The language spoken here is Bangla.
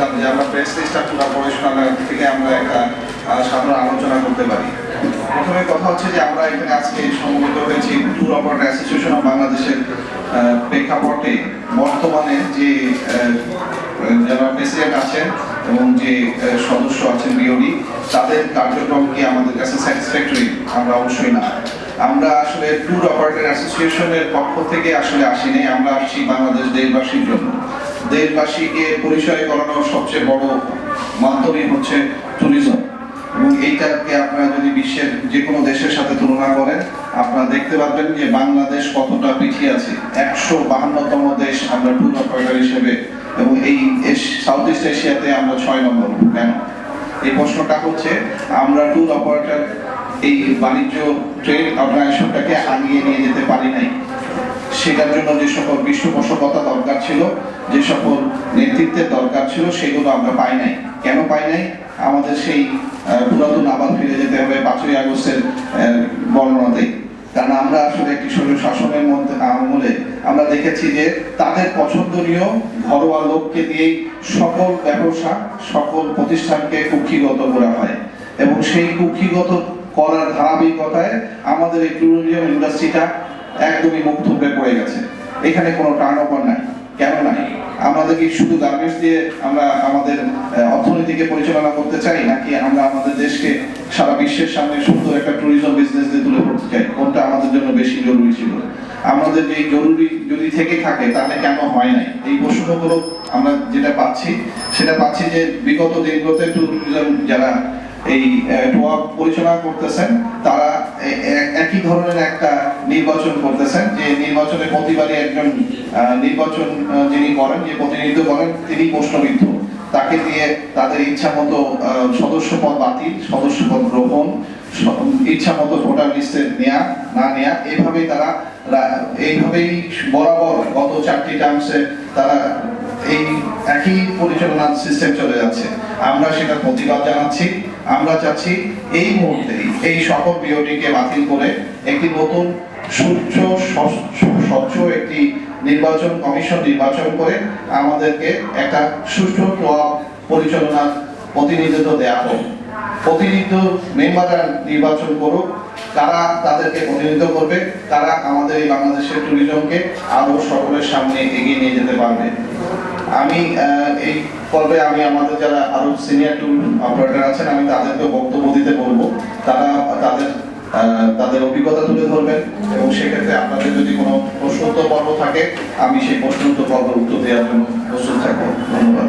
বলেছিলাম যে আমরা প্রেস স্ট্রাকচার অপারেশনাল থেকে আমরা একটা সাধারণ আলোচনা করতে পারি। প্রথমে কথা হচ্ছে যে আমরা এখানে আজকে সমবেত হয়েছি ট্যুর অপারেটর অ্যাসোসিয়েশন অফ বাংলাদেশের প্রেক্ষাপটে। বর্তমানে যে যারা প্রেসিডেন্ট আছেন এবং যে সদস্য আছেন বিওডি তাদের কার্যক্রম কি আমাদের কাছে স্যাটিসফ্যাক্টরি আমরা অবশ্যই না। আমরা আসলে ট্যুর অপারেটর অ্যাসোসিয়েশনের পক্ষ থেকে আসলে আসিনি। আমরা আসছি বাংলাদেশ দেশবাসীর জন্য। দেশবাসীকে পরিচয় করানোর সবচেয়ে বড় মাধ্যমই হচ্ছে ট্যুরিজম এবং এইটাকে আপনারা যদি বিশ্বের যে কোনো দেশের সাথে তুলনা করেন, আপনারা দেখতে পাবেন যে বাংলাদেশ কতটা পিছিয়ে আছে। একশো বাহান্নতম দেশ আমরা ট্যুর অপারেটর হিসেবে এবং এই সাউথ ইস্ট এশিয়াতে আমরা ছয় নম্বর। কেন? এই প্রশ্নটা হচ্ছে, আমরা ট্যুর অপারেটর এই বাণিজ্য ট্রেড অর্গানাইজেশনটাকে আগিয়ে নিয়ে যেতে পারি নাই। সেটার জন্য যে সকল পৃষ্ঠপোষকতা দরকার ছিল, যে সকল নেতৃত্বের দরকার ছিল, সেগুলো আমরা পাই নাই। কেন পাই নাই? আমাদের সেই পুরাতন আবার ফিরে যেতে হবে পাঁচই আগস্টের বর্ণনাতেই। কারণ আমরা আসলে শৈল শাসনের মধ্যে আমলে আমরা দেখেছি যে তাদের পছন্দনীয় ঘরোয়া লোককে দিয়েই সকল ব্যবসা, সকল প্রতিষ্ঠানকে কুক্ষিগত করা হয়। এবং সেই কুক্ষিগত করার ধারাবাহিকতায় আমাদের এই ট্যুরিজম ইন্ডাস্ট্রিটা একদমই মুখ থুবড়ে পড়ে গেছে। এখানে কোনো টার্ন ওভার নাই। কেন নাই? আমাদের কি শুধু গার্মেন্টস দিয়ে আমরা আমাদের অর্থনীতিকে পরিচালনা করতে চাই, নাকি আমরা আমাদের দেশকে সারা বিশ্বের সামনে সুন্দর একটা ট্যুরিজম বিজনেস দিয়ে তুলে ধরতে চাই? কোনটা আমাদের জন্য বেশি জরুরি ছিল? আমাদের এই জরুরি যদি থেকে থাকে, তাহলে কেন হয় নাই? এই প্রশ্নগুলো আমরা যেটা পাচ্ছি, সেটা পাচ্ছি যে বিগত দিনগুলোতে ট্যুরিজম যারা এই টোয়া পরিচালনা করতেছেন, তারা একই ধরনের একটা নির্বাচন করতেছেন, যে নির্বাচনে প্রতিবারই একজন নির্বাচন যিনি করেন, যে প্রতিনিধিত্ব করেন, তিনি প্রশ্নবিদ্ধ। তাকে দিয়ে তাদের ইচ্ছা মতো সদস্য পদ বাতিল সদস্য পদ গ্রহণ ইচ্ছা মতো ভোটার লিস্টে নেয়া, না নেয়া এইভাবেই তারা এইভাবেই বরাবর গত চারটি টার্মসে তারা এই একই পরিচালনার সিস্টেম চলে যাচ্ছে। আমরা সেটা প্রতিবাদ জানাচ্ছি। আমরা চাচ্ছি এই মুহূর্তে এই সকল বিওটিকে বাতিল করে একটি নতুন সুচ্ছ, স্বচ্ছ একটি নির্বাচন কমিশন নির্বাচন করে আমাদেরকে একটা সুষ্ঠু পরিচালনার প্রতিনিধিত্ব দেওয়া হোক। প্রতিনিধিত্ব মেম্বাররা নির্বাচন করুক। তারা তাদেরকে প্রতিনিধিত্ব করবে। তারা আমাদের এই বাংলাদেশের ট্যুরিজমকে আরও সকলের সামনে এগিয়ে নিয়ে যেতে পারবে। আমি এই পর্বে আমি আমাদের যারা আরও সিনিয়র ট্যুর অপারেটর আছেন, আমি তাদেরকে বক্তব্য দিতে বলব। তারা তাদের তাদের অভিজ্ঞতা তুলে ধরবেন এবং সেক্ষেত্রে আপনাদের যদি কোনো প্রশ্নোত্তর পর্ব থাকে, আমি সেই প্রশ্নোত্তর পর্বের উত্তর দেওয়ার জন্য প্রস্তুত থাকব। ধন্যবাদ।